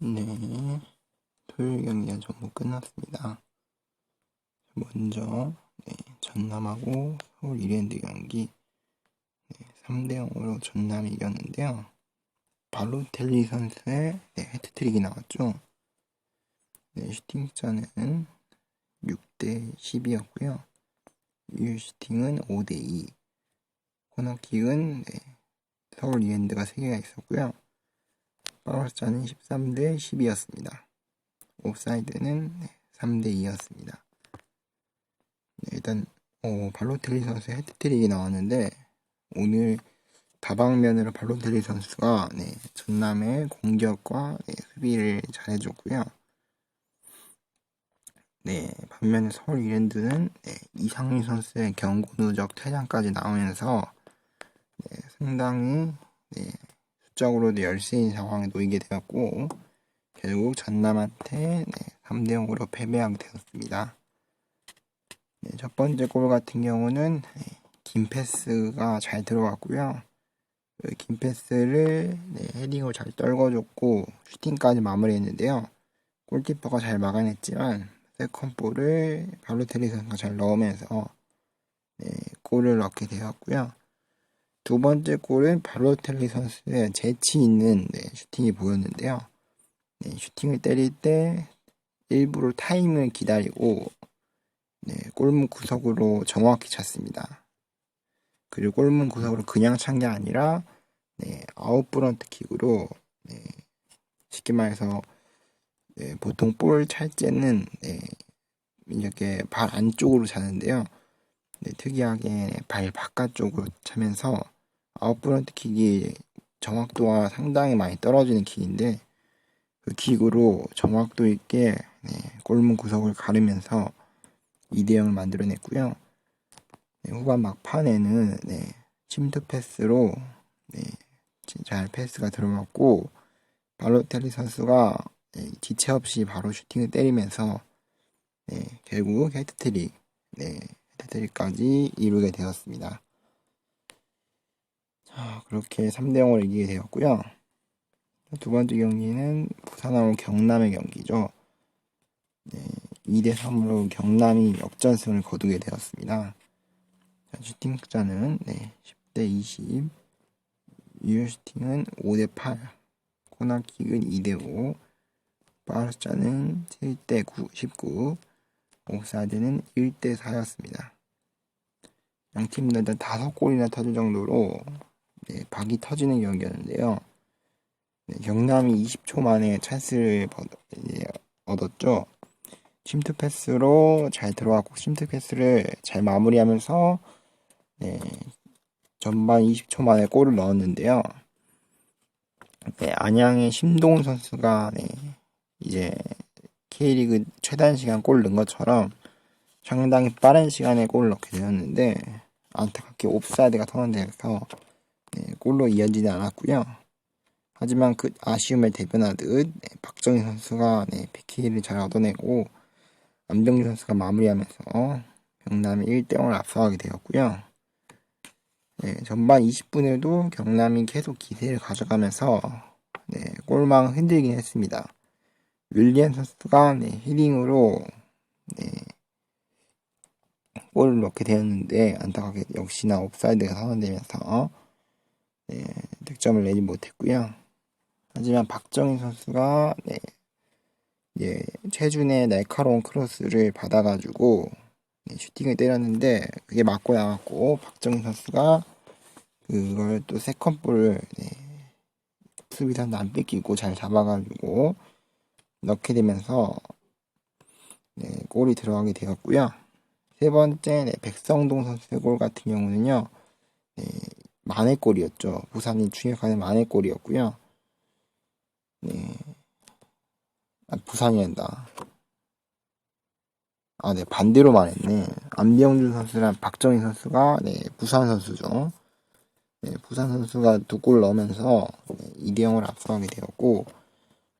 네, 토요일 경기가 전부 끝났습니다. 먼저 네, 전남하고 서울 이랜드 경기 네, 3대 0으로 전남이 이겼는데요. 발로텔리 선수의 네, 헤트트릭이 나왔죠. 네, 슈팅자는 6대 10이었고요. 유효 슈팅은 5대 2. 코너킥은 네, 서울 이랜드가 3개가 있었고요. 파워스자는 13대 10이었습니다. 옵사이드는 3대 2였습니다. 네, 일단 어, 발로텔리 선수의 헤트트릭이 나왔는데 오늘 다방면으로 발로텔리 선수가 네, 전남의 공격과 네, 수비를 잘해줬고요. 네, 반면에 서울 이랜드는 네, 이상민 선수의 경고 누적 퇴장까지 나오면서 네, 상당히 네, 수적으로도 열세인 상황에 놓이게 되었고 결국 전남한테 네, 3대 0으로 패배하게 되었습니다. 네, 첫 번째 골 같은 경우는 네, 긴 패스가 잘 들어갔고요. 그 긴 패스를 네, 헤딩으로 잘 떨궈줬고 슈팅까지 마무리했는데요. 골키퍼가 잘 막아냈지만 세컨볼을 발로테리 선수가 잘 넣으면서 네, 골을 넣게 되었고요. 두 번째 골은 발로텔리 선수의 재치 있는 네, 슈팅이 보였는데요. 네, 슈팅을 때릴 때 일부러 타임을 기다리고 네, 골문 구석으로 정확히 찼습니다. 그리고 골문 구석으로 그냥 찬 게 아니라 네, 아웃브런트 킥으로 네, 쉽게 말해서 네, 보통 볼 찰째는 네, 이렇게 발 안쪽으로 차는데요. 네, 특이하게 발 바깥쪽으로 차면서 아웃브런트 킥이 정확도가 상당히 많이 떨어지는 킥인데 그 킥으로 정확도 있게 네, 골문 구석을 가르면서 2대 0을 만들어냈고요. 네, 후반 막판에는 네, 침투 패스로 네, 잘 패스가 들어갔고 발로텔리 선수가 네, 지체 없이 바로 슈팅을 때리면서 네, 결국 헤드트릭, 네, 헤드트릭까지 이루게 되었습니다. 자, 그렇게 3대 0으로 이기게 되었고요. 두 번째 경기는 부산하고 경남의 경기죠. 네, 2대 3으로 경남이 역전승을 거두게 되었습니다. 자, 슈팅 숫자는 네, 10대 20, 유효 슈팅은 5대 8, 코너킥은 2대 5, 파울 숫자는 7대 9, 19, 옵사이드는 1대 4였습니다. 양팀 모두 다섯 골이나 터질 정도로 네, 박이 터지는 경기였는데요. 네, 경남이 20초 만에 찬스를 얻었죠. 침투 패스로 잘 들어왔고 침투 패스를 잘 마무리하면서 네, 전반 20초 만에 골을 넣었는데요. 네, 안양의 심동훈 선수가 네, 이제 K리그 최단 시간 골 넣은 것처럼 상당히 빠른 시간에 골을 넣게 되었는데 안타깝게 옵사이드가 선언돼서 네, 골로 이어지지 않았고요. 하지만 그 아쉬움을 대변하듯 네, 박정희 선수가 네, PK를 잘 얻어내고 안병준 선수가 마무리하면서 경남이 1대0을 앞서가게 되었고요. 네, 전반 20분에도 경남이 계속 기세를 가져가면서 네, 골망 흔들긴 했습니다. 윌리안 선수가 네, 히딩으로 네, 골을 넣게 되었는데 안타깝게 역시나 옵사이드가 선언되면서 네, 득점을 내지 못했고요. 하지만 박정희 선수가 네, 예, 최준의 날카로운 크로스를 받아가지고 네, 슈팅을 때렸는데 그게 맞고 나왔고 박정희 선수가 그걸 또 세컨볼을 네, 수비수한테 안 뺏기고 잘 잡아가지고 넣게 되면서 네, 골이 들어가게 되었고요. 세 번째 네, 백성동 선수의 골 같은 경우는요. 네, 만회골이었죠. 부산이 추격하는 만회골이었고요. 네. 아, 부산이 된다. 아, 네, 반대로 말했네. 안병준 선수랑 박정희 선수가, 네, 부산 선수죠. 네, 부산 선수가 두 골 넣으면서, 네, 2대0을 앞서가게 되었고,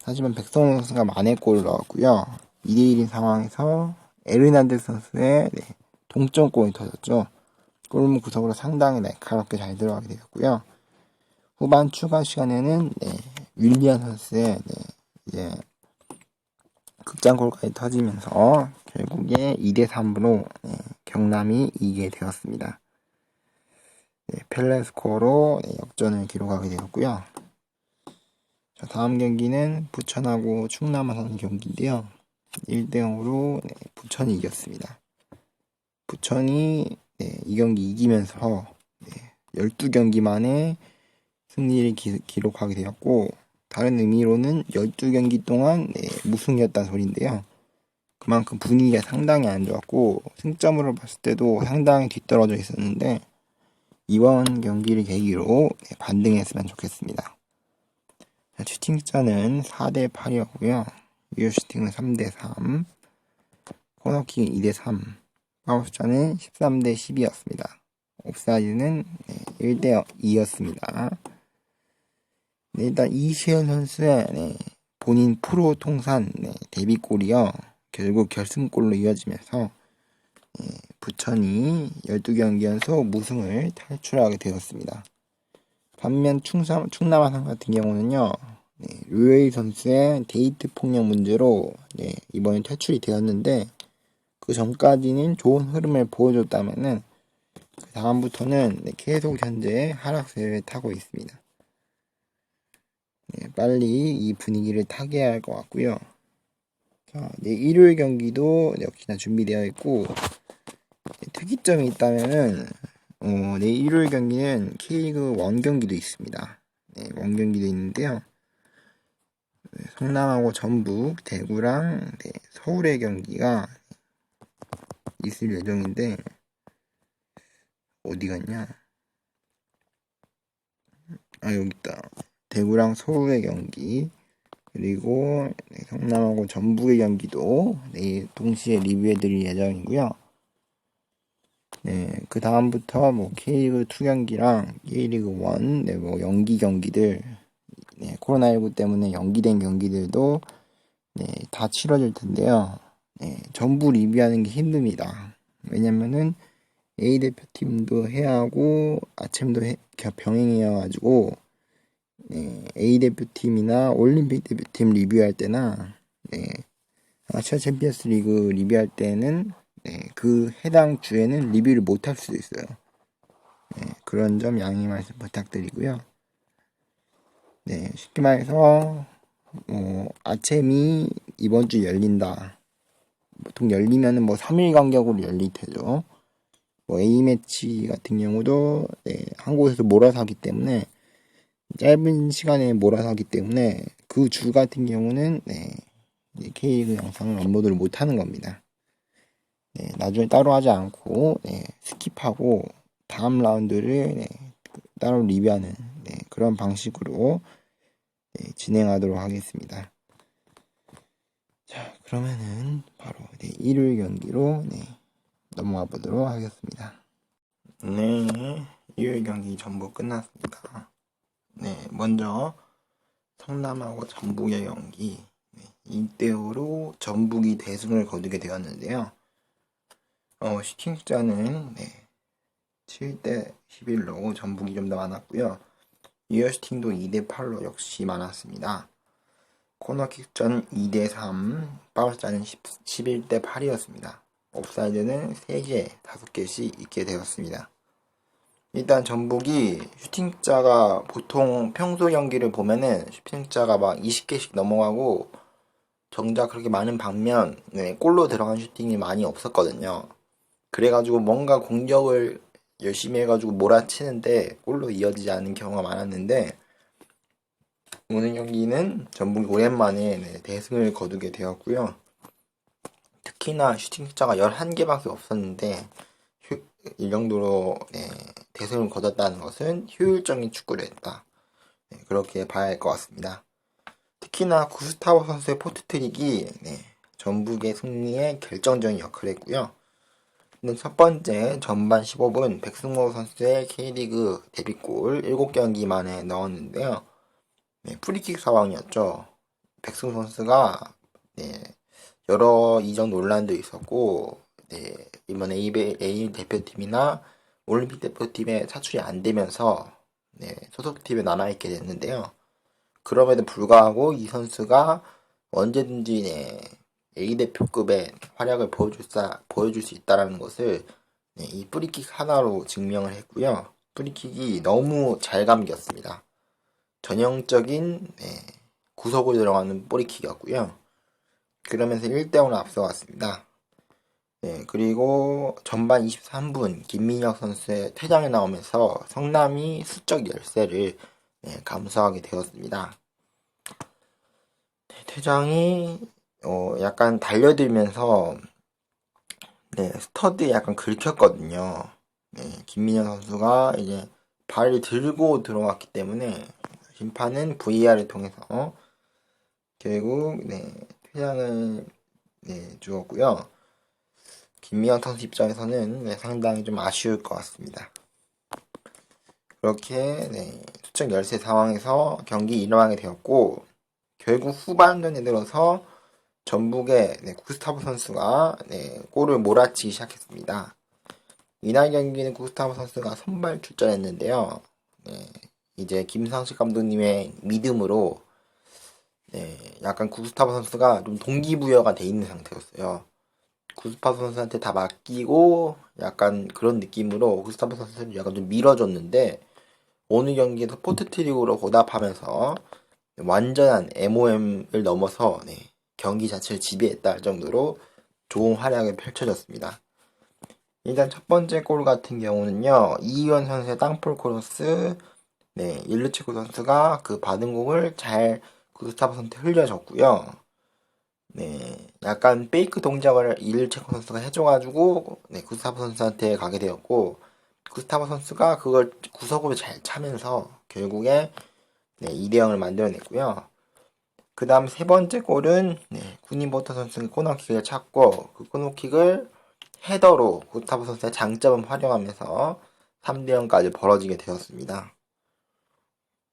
하지만 백성호 선수가 만회 골을 넣었고요. 2대1인 상황에서, 에르난데 선수의, 네, 동점골이 터졌죠. 골문 구석으로 상당히 날카롭게 잘 들어가게 되었고요. 후반 추가 시간에는 네, 윌리안 선수의 네, 이제 극장골까지 터지면서 결국에 2대 3으로 경남이 이기게 되었습니다. 네, 펠레스코로 네, 역전을 기록하게 되었고요. 자, 다음 경기는 부천하고 충남을 하는 경기인데요. 1대 0으로 부천이 이겼습니다. 부천이 네, 이 경기 이기면서 12경기 만에 승리를 기, 록하게 되었고 다른 의미로는 12경기 동안 네, 무승이었다는 소리인데요. 그만큼 분위기가 상당히 안 좋았고 승점으로 봤을 때도 상당히 뒤떨어져 있었는데 이번 경기를 계기로 네, 반등했으면 좋겠습니다. 자, 슈팅자는 4대 8이었고요. 유효 슈팅은 3대 3, 코너킥 2대 3, 숫자는 13대 10이었습니다. 옵사이드는 1대 2였습니다. 네, 일단 이시현 선수의 네, 본인 프로 통산 네, 데뷔골이요. 결국 결승골로 이어지면서 네, 부천이 12경기 연속 무승을 탈출하게 되었습니다. 반면 충남, 충남 아산 같은 경우는요. 네, 류웨이 선수의 데이트 폭력 문제로 네, 이번에 탈출이 되었는데 그 전까지는 좋은 흐름을 보여줬다면은 그 다음부터는 네, 계속 현재 하락세를 타고 있습니다. 네, 빨리 이 분위기를 타개해야 할 것 같고요. 자, 네, 일요일 경기도 역시나 준비되어 있고 네, 특이점이 있다면은 어, 네, 일요일 경기는 K리그 원 경기도 있습니다. 네, 원 경기도 있는데요. 네, 성남하고 전북, 대구랑 네, 서울의 경기가 있을 예정인데 어디 갔냐? 아 여기 있다. 대구랑 서울의 경기 그리고 네, 성남하고 전북의 경기도 네, 동시에 리뷰해드릴 예정이고요. 네, 그 다음부터 뭐 K리그 2 경기랑 K리그 1, 네, 뭐 연기 경기들, 네, 코로나19 때문에 연기된 경기들도 네, 다 치러질 텐데요. 네, 전부 리뷰하는 게 힘듭니다. 왜냐면은 A 대표팀도 해야 하고 아침도 해, 병행해야 가지고 네, A 대표팀이나 올림픽 대표팀 리뷰할 때나 네, 아시아 챔피언스 리그 리뷰할 때는 네, 그 해당 주에는 리뷰를 못 할 수도 있어요. 네, 그런 점 양해 말씀 부탁드리고요. 네, 쉽게 말해서 어, 아챔이 이번 주 열린다. 보통 열리면은 뭐 3일 간격으로 열릴 테죠. 뭐 A매치 같은 경우도 네, 한 곳에서 몰아서 하기 때문에 짧은 시간에 몰아서 하기 때문에 그 주 같은 경우는 네, K리그 영상을 업로드를 못 하는 겁니다. 네, 나중에 따로 하지 않고 네, 스킵하고 다음 라운드를 네, 따로 리뷰하는 네, 그런 방식으로 네, 진행하도록 하겠습니다. 자, 그러면은 바로 네, 일요일 경기로 네, 넘어가 보도록 하겠습니다. 네, 일요일 경기 전부 끝났습니다. 네, 먼저 성남하고 전북의 경기 네, 2대5로 전북이 대승을 거두게 되었는데요. 어, 슈팅 숫자는 네, 7대 11로 전북이 좀 더 많았고요. 유어 슈팅도 2대 8로 역시 많았습니다. 코너킥 숫자는 2대 3, 파울 숫자는 11대 8이었습니다. 옵사이드는 3개, 5개씩 있게 되었습니다. 일단 전북이 슈팅자가 보통 평소 경기를 보면은 슈팅자가 막 20개씩 넘어가고 정작 그렇게 많은 반면 네, 골로 들어간 슈팅이 많이 없었거든요. 그래가지고 뭔가 공격을 열심히 해가지고 몰아치는데 골로 이어지지 않는 경우가 많았는데 오늘 경기는 전북이 오랜만에 네, 대승을 거두게 되었고요. 특히나 슈팅 숫자가 11개밖에 없었는데 휴, 이 정도로 네, 대승을 거뒀다는 것은 효율적인 축구를 했다. 네, 그렇게 봐야 할 것 같습니다. 특히나 구스타워 선수의 포트트릭이 네, 전북의 승리에 결정적인 역할을 했고요. 첫 번째 전반 15분 백승호 선수의 K리그 데뷔골 7경기 만에 넣었는데요. 네, 프리킥 상황이었죠. 백승호 선수가 네, 여러 이적 논란도 있었고 네, 이번 A, 대표팀이나 올림픽 대표팀에 사출이 안 되면서 네, 소속팀에 남아있게 됐는데요. 그럼에도 불구하고 이 선수가 언제든지 네, A 대표급의 활약을 보여줄, 사, 보여줄 수 있다라는 것을 네, 이 프리킥 하나로 증명을 했고요. 프리킥이 너무 잘 감겼습니다. 전형적인 네, 구석으로 들어가는 프리킥이었고요. 그러면서 1대0으로 앞서갔습니다. 네, 그리고 전반 23분 김민혁 선수의 퇴장이 나오면서 성남이 수적 열세를 네, 감수하게 되었습니다. 네, 퇴장이 어, 약간 달려들면서 네, 스터드에 약간 긁혔거든요. 네, 김민혁 선수가 이제 발을 들고 들어왔기 때문에 심판은 VR을 통해서 결국 네, 퇴장을 네, 주었고요. 김미영 선수 입장에서는 네, 상당히 좀 아쉬울 것 같습니다. 그렇게 네, 수적 열세 상황에서 경기 일어나게 되었고 결국 후반전에 들어서 전북의 네, 구스타브 선수가 네, 골을 몰아치기 시작했습니다. 이날 경기는 구스타브 선수가 선발 출전했는데요. 네, 이제 김상식 감독님의 믿음으로 네, 약간 구스타브 선수가 좀 동기부여가 돼 있는 상태였어요. 구스타브 선수한테 다 맡기고 약간 그런 느낌으로 구스타브 선수를 약간 좀 밀어줬는데 오늘 경기에서 포트트릭으로 보답하면서 완전한 MOM을 넘어서 네, 경기 자체를 지배했다 할 정도로 좋은 활약을 펼쳐졌습니다. 일단 첫 번째 골 같은 경우는요 이희원 선수의 땅볼 크로스 네 일르치코 선수가 그 받은 공을 잘 구스타브 선수한테 흘려줬고요. 네, 약간 페이크 동작을 일체코 선수가 해줘가지고 네, 구스타브 선수한테 가게 되었고 구스타브 선수가 그걸 구석으로 잘 차면서 결국에 네, 2대 0을 만들어냈고요. 그 다음 세 번째 골은 네, 구니버터 선수가 코너킥을 찾고 그 코너킥을 헤더로 구스타브 선수의 장점을 활용하면서 3대 0까지 벌어지게 되었습니다.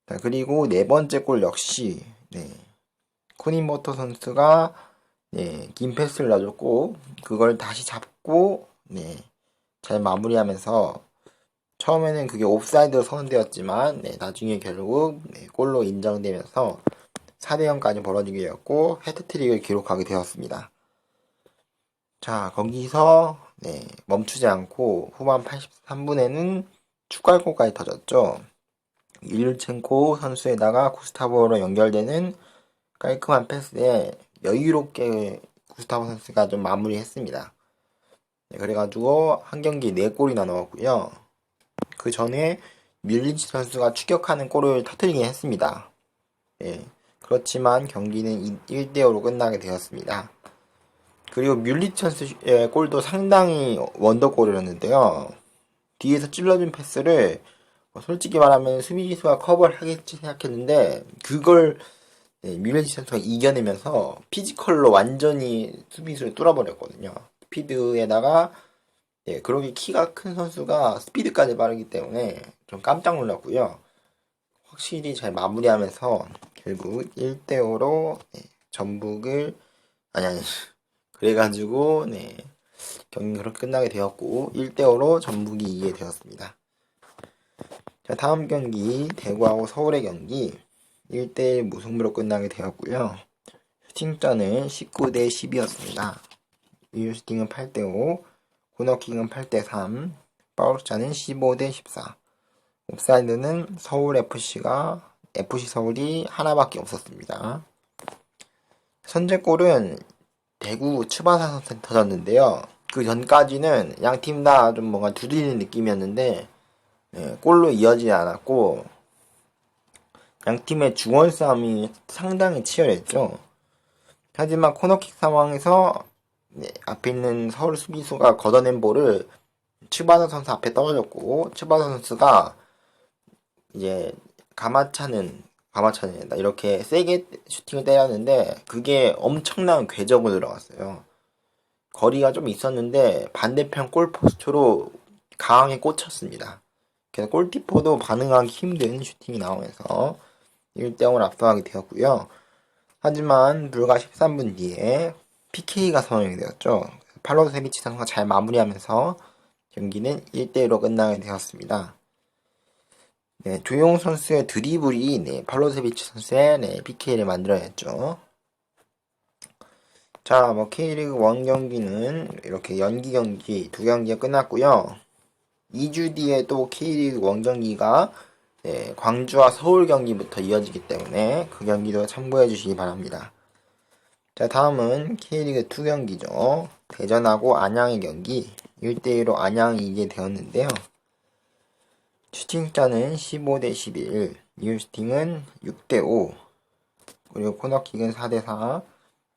자, 그리고 네 번째 골 역시 네, 쿠니모토 선수가 네, 긴 패스를 놔줬고 그걸 다시 잡고 네, 잘 마무리하면서 처음에는 그게 옵사이드로 선언되었지만 네, 나중에 결국 네, 골로 인정되면서 4대0까지 벌어지게 되었고 헤트트릭을 기록하게 되었습니다. 자 거기서 네, 멈추지 않고 후반 83분에는 추가골까지 터졌죠. 일첸코 선수에다가 구스타보로 연결되는 깔끔한 패스에 여유롭게 구스타보 선수가 좀 마무리했습니다. 네, 그래가지고 한 경기 4골이나 넣었고요. 그 전에 뮬리치 선수가 추격하는 골을 터뜨리긴 했습니다. 네, 그렇지만 경기는 1대5로 끝나게 되었습니다. 그리고 뮬리치 선수의 골도 상당히 원더골이었는데요. 뒤에서 찔러준 패스를 뭐 솔직히 말하면 수비수가 커버를 하겠지 생각했는데 그걸 네, 뮬리치 선수가 이겨내면서 피지컬로 완전히 수비수를 뚫어버렸거든요. 스피드에다가 예, 그러게 키가 큰 선수가 스피드까지 빠르기 때문에 좀 깜짝 놀랐고요. 확실히 잘 마무리하면서 결국 1대5로 네, 전북을 아니 아니 그래가지고 네 경기 그렇게 끝나게 되었고 1대5로 전북이 이기게 되었습니다. 자 다음 경기 대구하고 서울의 경기 1대1 무승부로 끝나게 되었고요. 슈팅전은 19대 10이었습니다. 리유 슈팅은 8대 5, 코너킥은 8대 3, 파울차는 15대 14. 옵사이드는 서울FC가 FC 서울이 하나밖에 없었습니다. 선제골은 대구 츠바사 선수 터졌는데요. 그 전까지는 양 팀 다 좀 뭔가 두드리는 느낌이었는데 네, 골로 이어지지 않았고 양 팀의 중원 싸움이 상당히 치열했죠. 하지만 코너킥 상황에서 네, 앞에 있는 서울 수비수가 걷어낸 볼을 츠바사 선수 앞에 떨어졌고 츠바사 선수가 이제 가마차는 가마차는 이렇게 세게 슈팅을 때렸는데 그게 엄청난 궤적으로 들어갔어요. 거리가 좀 있었는데 반대편 골포스트로 강하게 꽂혔습니다. 그래서 골키퍼도 반응하기 힘든 슈팅이 나오면서 1대0을 앞서가게 되었고요. 하지만 불과 13분 뒤에 PK가 선언이 되었죠. 팔로세비치 선수가 잘 마무리하면서 경기는 1대1로 끝나게 되었습니다. 네, 조용 선수의 드리블이 네, 팔로세비치 선수의 네, PK를 만들어냈죠. 자, 뭐 K리그 1 경기는 이렇게 연기 경기 두 경기가 끝났고요. 2주 뒤에 또 K리그 1 경기가 네, 광주와 서울 경기부터 이어지기 때문에 그 경기도 참고해 주시기 바랍니다. 자, 다음은 K리그 2 경기죠. 대전하고 안양의 경기 1대1로 안양이 이게 되었는데요. 슈팅자는 15대 11, 뉴스팅은 6대 5, 그리고 코너킥은 4대 4,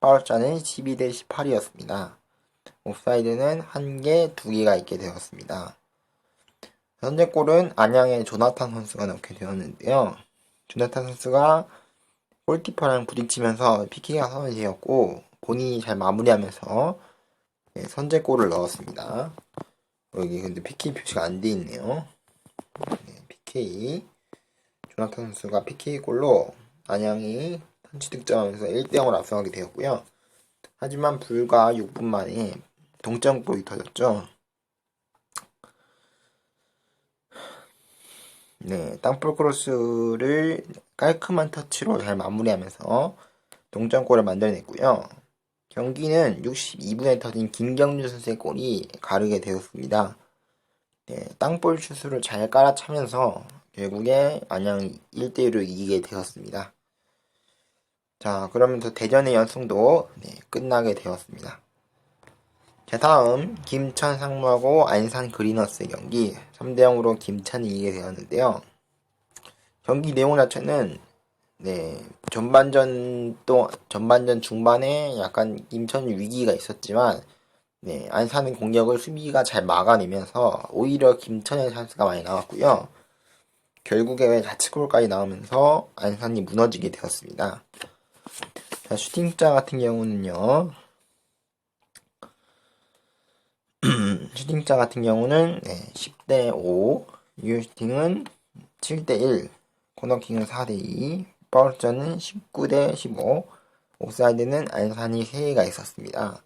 파울자는 12대 18이었습니다. 옵사이드는 1개, 2개가 있게 되었습니다. 현재 골은 안양의 조나탄 선수가 넣게 되었는데요. 조나탄 선수가 골키퍼랑 부딪히면서 피키가 선언되었고 본인이 잘 마무리하면서 네, 선제 골을 넣었습니다. 여기 근데 PK 표시가 안 돼 있네요. 네, PK 조나탄 선수가 PK 골로 안양이 선취 득점하면서 1대 0으로 앞서가게 되었고요. 하지만 불과 6분 만에 동점골이 터졌죠. 네, 땅볼 크로스를 깔끔한 터치로 잘 마무리하면서 동점골을 만들어냈고요. 경기는 62분에 터진 김경주 선수의 골이 가르게 되었습니다. 네, 땅볼 슛을 잘 깔아차면서 결국에 안양 1대1로 이기게 되었습니다. 자, 그러면서 대전의 연승도 네, 끝나게 되었습니다. 자, 다음 김천 상무하고 안산 그리너스의 경기 3대 0으로 김천이 이기게 되었는데요. 경기 내용 자체는 네, 전반전 또 전반전 중반에 약간 김천 위기가 있었지만 네, 안산은 공격을 수비가 잘 막아내면서 오히려 김천의 찬스가 많이 나왔고요. 결국에 자책골까지 나오면서 안산이 무너지게 되었습니다. 자, 슈팅자 같은 경우는요. 슈팅자 같은 경우는 네, 10대 5, 유슈팅은 7대 1, 코너킹은 4대 2, 파울자는 19대 15, 옥사이드는 안산이 3개가 있었습니다.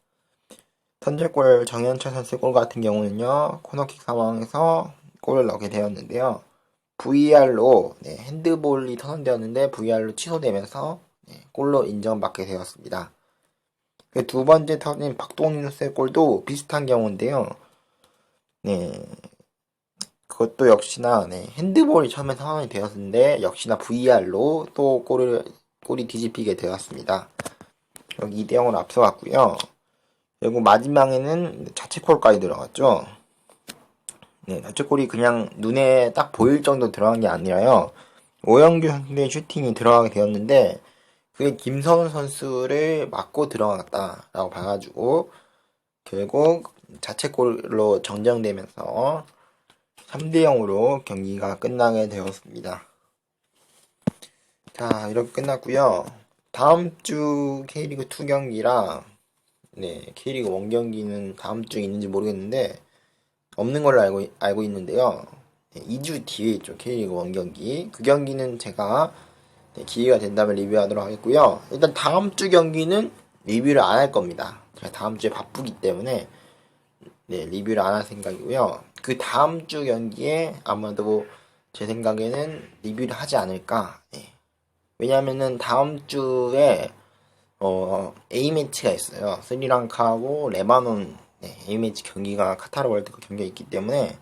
선제골 정현철 선수 골 같은 경우는요, 코너킥 상황에서 골을 넣게 되었는데요. VR로 네, 핸드볼이 선언되었는데 VR로 취소되면서 네, 골로 인정받게 되었습니다. 그 두 번째 터진 박동민 선수의 골도 비슷한 경우인데요. 네. 그것도 역시나 네, 핸드볼이 처음에 상황이 되었는데 역시나 VR로 또 골을 골이 뒤집히게 되었습니다. 여기 2대 0으로 앞서갔고요. 그리고 마지막에는 자책골까지 들어갔죠. 네, 자책골이 그냥 눈에 딱 보일 정도 들어간 게 아니라요. 오영규 선수의 슈팅이 들어가게 되었는데 그게 김성훈 선수를 맞고 들어갔다라고 봐가지고 결국 자책골로 정정되면서 3대 0으로 경기가 끝나게 되었습니다. 자, 이렇게 끝났고요. 다음 주 K리그 2 경기랑 네, K리그 1 경기는 다음 주에 있는지 모르겠는데 없는 걸로 알고 알고 있는데요. 네, 2주 뒤에 있죠. K리그 1 경기. 그 경기는 제가 네, 기회가 된다면 리뷰하도록 하겠고요. 일단 다음 주 경기는 리뷰를 안 할 겁니다. 제가 다음 주에 바쁘기 때문에 네, 리뷰를 안 할 생각이고요. 그 다음 주 경기에 아마도 제 생각에는 리뷰를 하지 않을까. 네. 왜냐면은 다음 주에 어, A매치가 있어요. 스리랑카하고 레바논 네, A매치 경기가 카타르 월드컵 경기가 있기 때문에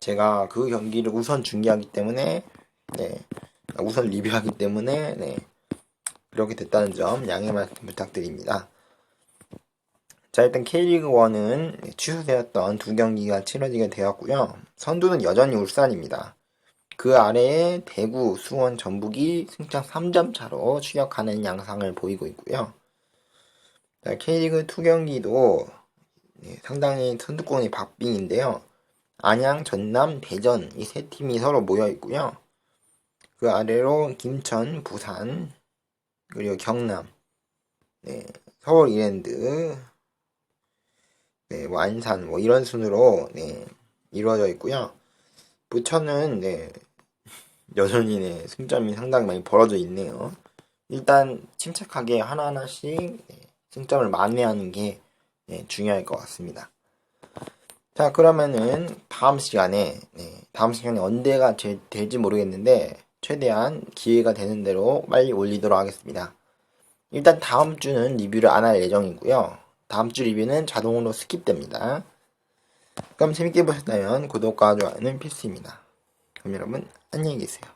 제가 그 경기를 우선 중계하기 때문에 네, 우선 리뷰하기 때문에 네, 그렇게 됐다는 점 양해 말씀 부탁드립니다. 자 일단 K리그 1은 취소되었던 두 경기가 치러지게 되었고요. 선두는 여전히 울산입니다. 그 아래에 대구, 수원, 전북이 승점 3점 차로 추격하는 양상을 보이고 있고요. 자, K리그 2 경기도 네, 상당히 선두권이 박빙인데요. 안양, 전남, 대전 이 세 팀이 서로 모여 있고요. 그 아래로 김천, 부산, 그리고 경남, 네, 서울 이랜드, 네, 완산 뭐 이런 순으로 네, 이루어져 있고요. 부천은 네, 여전히 네, 승점이 상당히 많이 벌어져 있네요. 일단 침착하게 하나하나씩 네, 승점을 만회하는 게 네, 중요할 것 같습니다. 자 그러면은 다음 시간에 네, 다음 시간에 언제가 제, 될지 모르겠는데 최대한 기회가 되는 대로 빨리 올리도록 하겠습니다. 일단 다음 주는 리뷰를 안 할 예정이고요. 다음 주 리뷰는 자동으로 스킵됩니다. 그럼 재밌게 보셨다면 구독과 좋아요는 필수입니다. 그럼 여러분 안녕히 계세요.